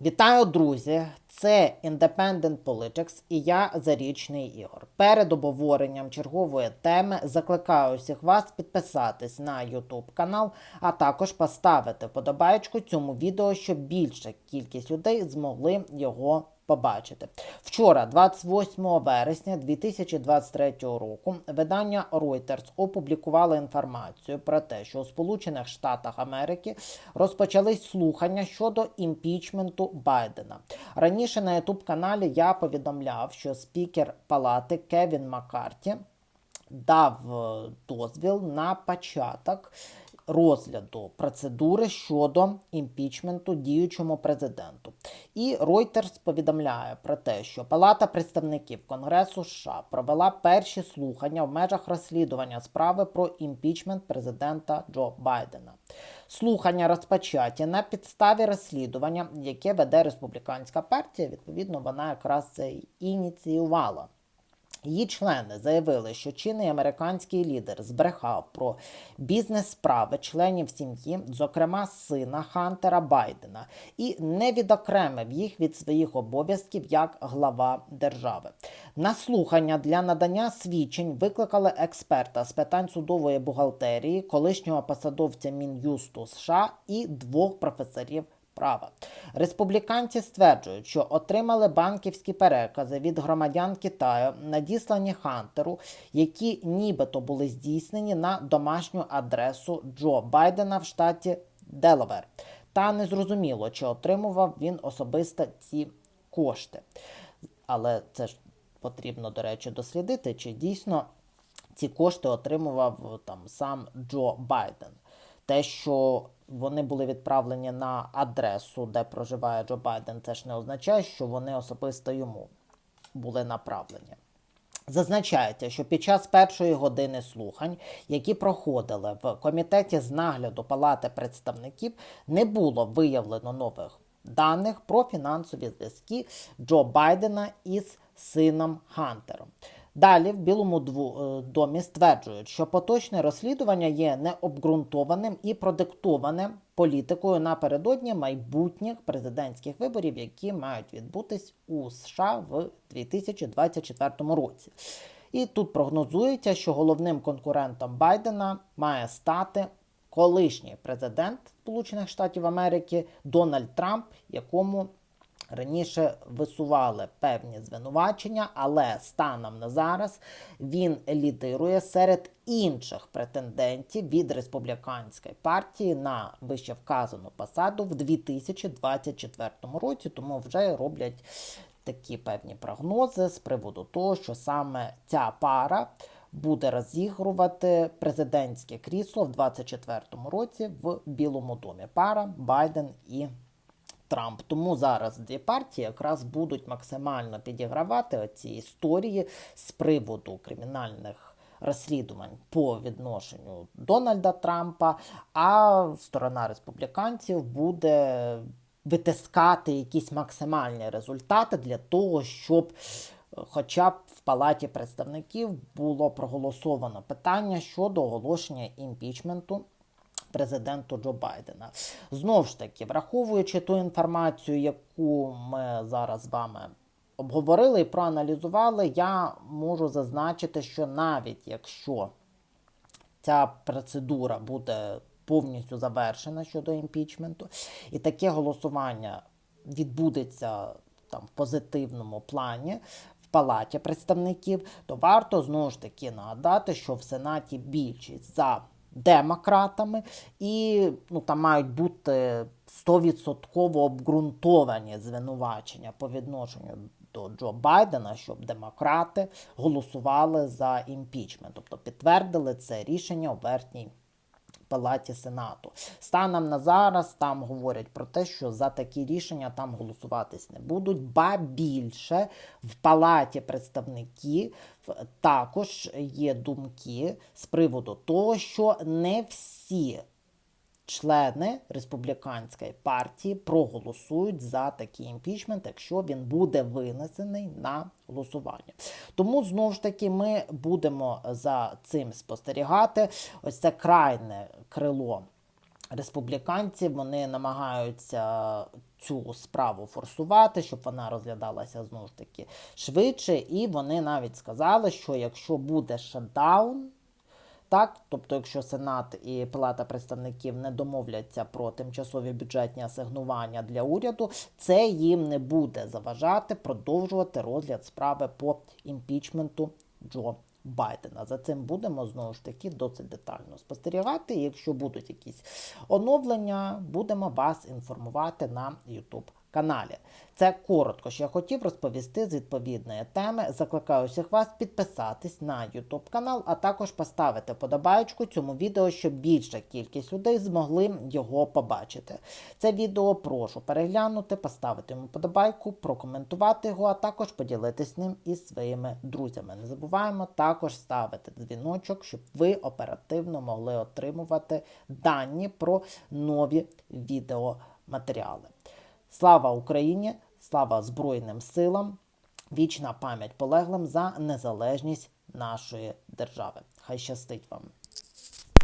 Вітаю, друзі! Це Independent Politics і я Зарічний Ігор. Перед обговоренням чергової теми закликаю всіх вас підписатись на YouTube канал, а також поставити подобаєчку цьому відео, щоб більша кількість людей змогли його побачити. Вчора, 28 вересня 2023 року, видання Reuters опублікувало інформацію про те, що у Сполучених Штатах Америки розпочались слухання щодо імпічменту Байдена. Раніше на youtube каналі я повідомляв, що спікер палати Кевін Маккарті дав е, дозвіл на початок розгляду процедури щодо імпічменту діючому президенту. І Reuters повідомляє про те, що Палата представників Конгресу США провела перші слухання в межах розслідування справи про імпічмент президента Джо Байдена. Слухання розпочаті на підставі розслідування, яке веде республіканська партія. Відповідно, вона якраз це ініціювала. Її члени заявили, що чинний американський лідер збрехав про бізнес-справи членів сім'ї, зокрема сина Хантера Байдена, і не відокремив їх від своїх обов'язків як глава держави. На слухання для надання свідчень викликали експерта з питань судової бухгалтерії, колишнього посадовця Мін'юсту США і двох професорів права. Республіканці стверджують, що отримали банківські перекази від громадян Китаю, надіслані Хантеру, які нібито були здійснені на домашню адресу Джо Байдена в штаті Делавер. Та не зрозуміло, чи отримував він особисто ці кошти. Але це ж потрібно, до речі, дослідити, чи дійсно ці кошти отримував там сам Джо Байден. Те, що вони були відправлені на адресу, де проживає Джо Байден, це ж не означає, що вони особисто йому були направлені. Зазначається, що під час першої години слухань, які проходили в комітеті з нагляду Палати представників, не було виявлено нових даних про фінансові зв'язки Джо Байдена із сином Хантером. Далі в Білому е, домі стверджують, що поточне розслідування є необґрунтованим і продиктоване політикою напередодні майбутніх президентських виборів, які мають відбутись у США в 2024 році. І тут прогнозується, що головним конкурентом Байдена має стати колишній президент Сполучених Штатів Америки Дональд Трамп, якому Раніше висували певні звинувачення, але станом на зараз він лідирує серед інших претендентів від республіканської партії на вище вказану посаду в 2024 році, тому вже роблять такі певні прогнози з приводу того, що саме ця пара буде розігрувати президентське крісло в 2024 році в Білому домі. Пара Байден і Трамп. Тому зараз дві партії якраз будуть максимально підігравати оці історії з приводу кримінальних розслідувань по відношенню Дональда Трампа, а сторона республіканців буде витискати якісь максимальні результати для того, щоб е, хоча б в палаті представників було проголосовано питання щодо оголошення імпічменту президенту Джо Байдена. Знову ж таки, враховуючи ту інформацію, яку ми зараз з вами обговорили і проаналізували, я можу зазначити, що навіть якщо ця процедура буде повністю завершена щодо імпічменту, і таке голосування відбудеться там в позитивному плані. Палаті представників, то варто знову ж таки нагадати, що в Сенаті більшість за демократами, і ну, там мають бути 100% обґрунтовані звинувачення по відношенню до Джо Байдена, щоб демократи голосували за імпічмент, тобто підтвердили це рішення у верхній. Палаті Сенату. Станом на зараз там говорять про те, що за такі рішення там голосуватись не будуть, ба більше в Палаті представників також є думки з приводу того, що не всі члени республіканської партії проголосують за такий імпічмент, якщо він буде винесений на голосування. Тому знову ж таки ми будемо за цим спостерігати. Ось це крайне крило. Республіканців вони намагаються цю справу форсувати, щоб вона розглядалася знову ж таки швидше. І вони навіть сказали, що якщо буде шатдаун, так, тобто, якщо Сенат і Палата представників не домовляться про тимчасові бюджетні асигнування для уряду, це їм не буде заважати продовжувати розгляд справи по імпічменту Джо Байдена. За цим будемо знову ж таки досить детально спостерігати. Якщо будуть якісь оновлення, будемо вас інформувати на YouTube каналі. Це коротко, що я хотів розповісти з відповідної теми. Закликаю всіх вас підписатись на YouTube канал, а також поставити подобаєчку цьому відео, щоб більша кількість людей змогли його побачити. Це відео прошу переглянути, поставити йому подобайку, прокоментувати його, а також поділитись ним із своїми друзями. Не забуваємо також ставити дзвіночок, щоб ви оперативно могли отримувати дані про нові відеоматеріали. Слава Україні! Слава Збройним силам! Вічна пам'ять полеглим за незалежність нашої держави. Хай щастить вам!